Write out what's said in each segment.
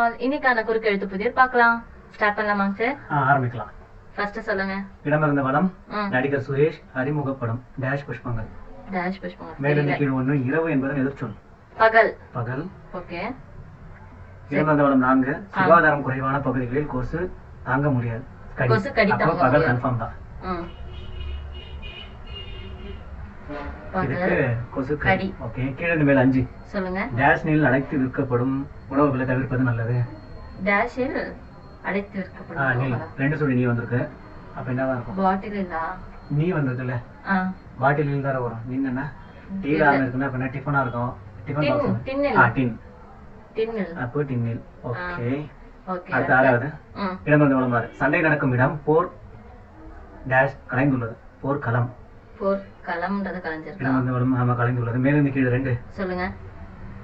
All இன்னைக்கான குறுக்கு எழுத்து புதிர் பார்க்கலாம். ஸ்டார்ட் பண்ணலாமாங்க சார் ஆரம்பிக்கலாம். ஃபர்ஸ்ட் சொல்லுங்க. இடமிருந்த வளம் நடிகர் சுரேஷ் அறிமுகப்படம் டேஷ் புஷ்பங்கள். டேஷ் புஷ்பம் மேலிருந்து கீழ் ஒன்று இரவு என்பதன் எதிர்ச்சொல். பகல். பகல். ஓகே. இடமிருந்த வளம் நான்கு சுகாதாரம் குறைவான பகுதிகளில் கொசு தாங்க முடியாது. பகல். கன்ஃபார்ம் தான். ம் இதுக்கு பகல் கொசு கடி. கடி ஓகே கீழே மேல் அஞ்சு. சொல்லுங்க. டேஷ் நீல் அழைத்து விற்கப்படும் உணவுகளை தவிர்ப்பது நல்லது. டேஷில் அடைத்து ஆ விற்கப்படும் நீல் ரெண்டு சொல்லி நீ வந்திருக்கு. அப்ப என்னவா இருக்கும்? பாட்டில் நீ வந்திருக்குல்ல. ஆ. பாட்டில் தானே வரும். நீ என்ன டீலா இருக்குன்னா அப்ப டிஃபனா இருக்கும். டிஃபன் டின் பாக்ஸ் ஆ டின் டின்னில் அப்போ டின்னில் ஓகே. ஓகே அடுத்த ஆறாவது. ம். இடமிருந்து வளமாறு சண்டை நடக்கும் இடம் போர் டேஷ் கலைந்துள்ளது. போர் களம். போர் களம்ன்றது கலைஞ்சிருக்கா? இடமிருந்து வளம் ஆமா கலைந்துள்ளது மேலிருந்து கீழே ரெண்டு. சொல்லுங்க.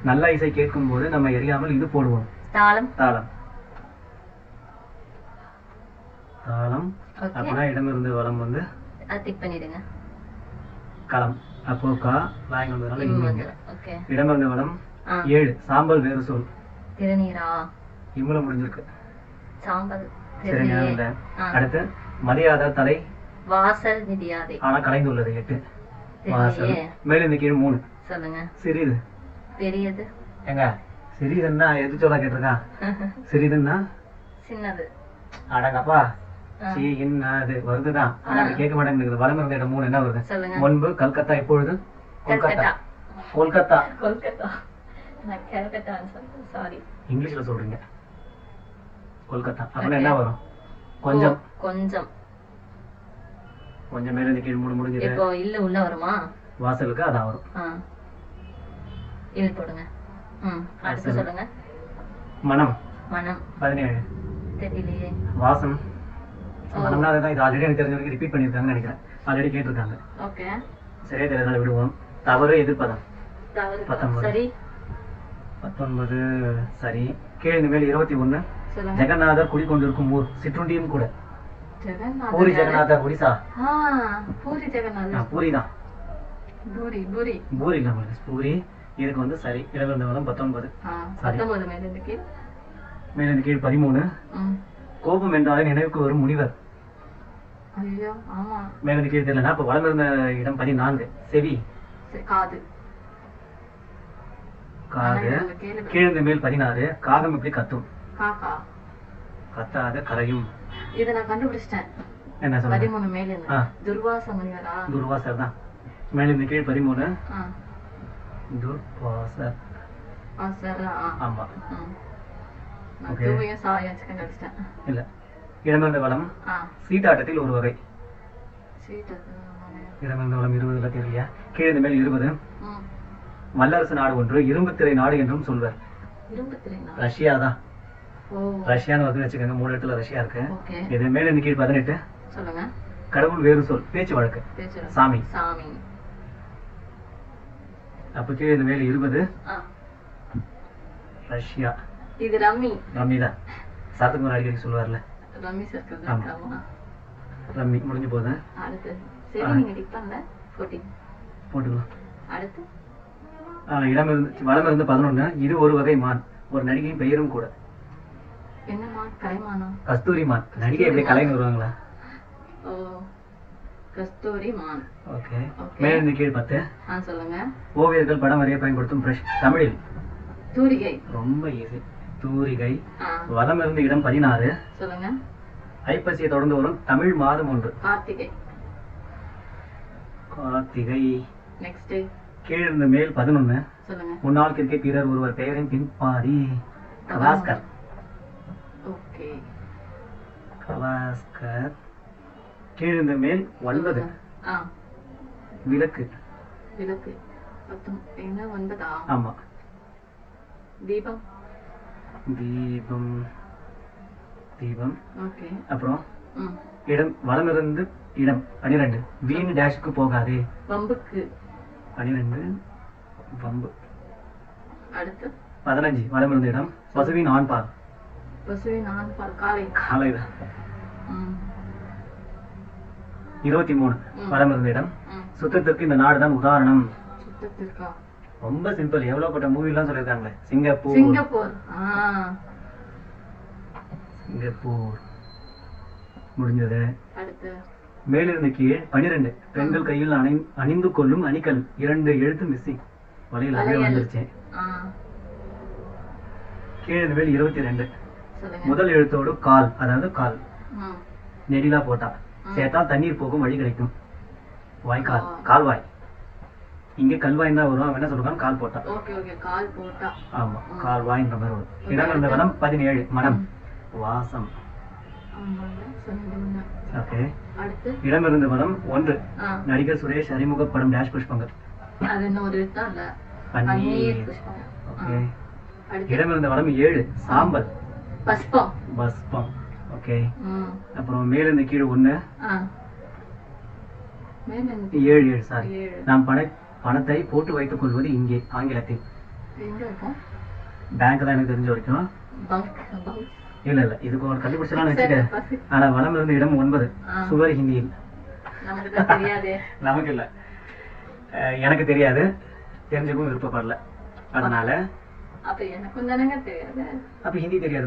நல்ல இசை கேட்கும் போது நம்ம எரியாமல் இது போடுவோம். தாளம். தாளம். தாளம். ஓகே. அப்படின்னா இடமிருந்து வளம் வந்து அது டிக் பண்ணிடுங்க. களம். அப்போ கா வந்ததுனால இங்க இடமிருந்து வளம் ஏழு. சாம்பல் வேறு சொல். திருநீரா? இவ்வளவு முடிஞ்சிருக்கு. சாம்பல் சரி. அடுத்து மதியாத தலை வாசல் நிதியாதை. ஆனா கலைந்துள்ளது எட்டு. வாசல். மேலிருந்து கீழ் மூணு. சொல்லுங்க. சிறிது. பெரியது. ஏங்க சிறிதுன்னா எது சொல்ல கேட்டிருக்கான் சிறிதுன்னா? சின்னது. அடங்கப்பா. அது வருதுதான் ஆனா அது கேட்க மாட்டேங்குது வலம் இருந்த இடம் மூணு. என்ன வருது? சொல்லுங்க. முன்பு கல்கத்தா இப்பொழுது கல்கத்தா. கொல்கத்தா. கொல்கத்தா. இங்கிலீஷ்ல சொல்றீங்க. கொல்கத்தா. அப்படின்னா என்ன வரும்? கொஞ்சம். கொஞ்சம். கொஞ்சம் மேலிருந்து கீழ் மூணு முடிஞ்சது இப்போ இல்ல உள்ள வருமா? வாசலுக்கு அதான் வரும். இல் போடுங்க. ம் அடுத்து. சொல்லுங்க. மனம். மனம். பதினேழு. தெரியலையே. வாசம். மனம்னா அதுதான் இது ஆல்ரெடி எனக்கு தெரிஞ்ச வரைக்கும் ரிப்பீட் பண்ணியிருக்காங்கன்னு நினைக்கிறேன். ஆல்ரெடி கேட்டிருக்காங்க. ஓகே. சரியா தெரியாதால விடுவோம். தவறு எதிர்ப்பதம். பத்தொன்பது. சரி. பத்தொன்பது சரி. கீழ் மேல் இருபத்தி ஒண்ணு. சொல்லுங்க. ஜெகநாதர் குடிக்கொண்டிருக்கும் ஊர் சிற்றுண்டியும் கூட. ஜெகநாதர் ஒடிசா ஆ பூரி ஆ, ஜெகநாதர் பூரி தான் பூரி பூரி பூரி இதுக்கு வந்து சரி இடமிருந்த வளம் பத்தொன்பது பத்தொன்பது மேலிருந்து கீழ் பதிமூணு கோபம் என்றாலே நினைவுக்கு வரும் முனிவர் மேலிருந்து கீழ் தெரியலனா அப்ப வளம் இருந்த இடம் பதினான்கு செவி காது காது கீழ்ந்து மேல் பதினாறு காகம் இப்படி கத்தும் கத்தாத கரையும் இதை நான் கண்டுபிடிச்சிட்டேன். என்ன சொல்றது பதிமூணு மேல இருந்து. துர்வாச முனிவரா துர்வாசர் தான் மேலிருந்து கீழ் பதிமூணு. துர்வாசர். ஆமா. இல்ல. இடமிருந்த வளம் சீட்டாட்டத்தில் ஒரு வகை. இடமிருந்த வளம் இருபதுல தெரியல கீழ்ந்து மேல் இருபது. வல்லரசு நாடு ஒன்று இரும்பு திரை நாடு என்றும் சொல்வர். ரஷ்யா தான் ரஷ்யான்னு வந்து வச்சுக்கோங்க மூணு இடத்துல ரஷ்யா இருக்கு. இது மேலிருந்து கீழ் பதினெட்டு. சொல்லுங்க. கடவுள் வேறு சொல் பேச்சு வழக்கு. சாமி. சாமி. அப்ப கீழ் இந்த மேல் இருபது. ரஷ்யா. இது ரம்மி. ரம்மி தான். சரத்துக்கு அடிக்கடி சொல்லுவார்ல. ரம்மி சர்க்கிள் ஆமா. ரம்மி முடிஞ்சு போகுது. அடுத்து. சரி. நீங்க டிக் பண்ணல போட்டுக்கலாம். அடுத்து. ஆ, இடமிருந்து வலமிருந்து பதினொன்னு. இது ஒரு வகை மான். ஒரு நடிகையின் பெயரும் கூட. என்னம்மா கலைமானா? கஸ்தூரி மான் நடிகை எப்படி கலைன்னு வருவாங்களா? ஓ கஸ்தூரி மான் ஓகே. மேலிருந்து கீழ் பத்து. ஆ சொல்லுங்க. ஓவியர்கள் படம் வரைய பயன்படுத்தும் பிரஷ் தமிழில். தூரிகை. ரொம்ப ஈஸி தூரிகை. ஆ. வலம் இருந்து இடம் பதினாறு. சொல்லுங்க. ஐப்பசியை தொடர்ந்து வரும் தமிழ் மாதம் ஒன்று. கார்த்திகை. கார்த்திகை. நெக்ஸ்ட் கீழிருந்து மேல் பதினொன்னு. சொல்லுங்க. முன்னாள் கிரிக்கெட் வீரர் ஒருவர் பெயரின் பின்பாரி கவாஸ்கர் ஓகே. கவாஸ்கர் கீழிருந்து மேல் ஒன்பது. விளக்கு. விளக்கு. என்ன ஒன்பதா? ஆமா. தீபம். தீபம். தீபம். ஓகே. அப்புறம் இடம் வலமிருந்து இடம் பனிரெண்டு. வீண் டேஷுக்கு போகாதே. வம்புக்கு. பனிரெண்டு வம்பு. அடுத்து? பதினஞ்சு வலமிருந்து இடம். பசுவின் ஆண் காலைதான். இருபத்தி மூணு ம். வலமிருந்து இடம் சுத்தத்திற்கு இந்த நாடு தான் உதாரணம் ரொம்ப சிம்பிள் எவ்வளவு பட்ட மூவி எல்லாம் சொல்லியிருக்காங்களே. சிங்கப்பூர். சிங்கப்பூர். ஆ. இங்க போர் முடிஞ்சது மேலிருந்து கீழ் பனிரெண்டு. பெண்கள் கையில் அணி அணிந்து கொள்ளும் அணிக்கல் இரண்டு எழுத்து மிஸ்ஸிங் வலையில் அப்படியே வளையல். வந்துருச்சு. ஆ. கீழே மேல் இருபத்தி ரெண்டு. முதல் எழுத்தோடு கால் அதாவது கால். நெடிலா போட்டா. சேர்த்தா தண்ணீர் போகும் வழி கிடைக்கும். வாய்க்கால். கால்வாய் இங்க கல்வாய் தான் வரும் என்ன சொல்றான் கால் போட்டா. கால் போட்டா. ஆமா கால்வாய்ன்ற மாதிரி வரும் இருந்த வனம் பதினேழு. மனம். வாசம். ஓகே. அடுத்து? இடம் இருந்த வனம் ஒன்று நடிகர் சுரேஷ் அறிமுக படம் டேஷ் புஷ்பங்கள். அது இன்னொரு தான் இல்ல? பன்னீர். பன்னீர் புஷ்பம் ஓகே. அடுத்து? இடம் இருந்த வனம் ஏழு. சாம்பல். பஸ்பம். பஸ்பம். ஓகே. அப்புறம் மேலிருந்து கீழே ஒண்ணு. மேல இருந்து ஏழு ஏழு சாரி நாம் பண பணத்தை போட்டு வைத்துக் கொள்வது இங்கே ஆங்கிலத்தில். பேங்க் தான் எனக்கு தெரிஞ்ச வரைக்கும். இல்ல இல்ல. இதுக்கு ஒரு கண்டுபிடிச்சலாம் வச்சுக்க. ஆனா வலம் இருந்த இடம் ஒன்பது. சுவர் ஹிந்தியில். நமக்கு இல்ல. எனக்கு தெரியாது. தெரிஞ்சுக்கவும் விருப்பப்படல. அதனால அப்ப எனக்கும் தானங்க தெரியாது. அப்ப ஹிந்தி தெரியாது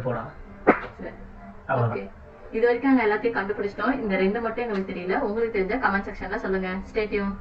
அவ்வளவுதான். ஓகே. இது வரைக்கும் நாங்க எல்லாத்தையும் கண்டுபிடிச்சிட்டோம். இந்த ரெண்டு மட்டும் எங்களுக்கு தெரியல. உங்களுக்கு தெரிஞ்ச கமெண்ட் செக்ஷன்ல சொல்லுங்க. ஸ்டேட்யூன்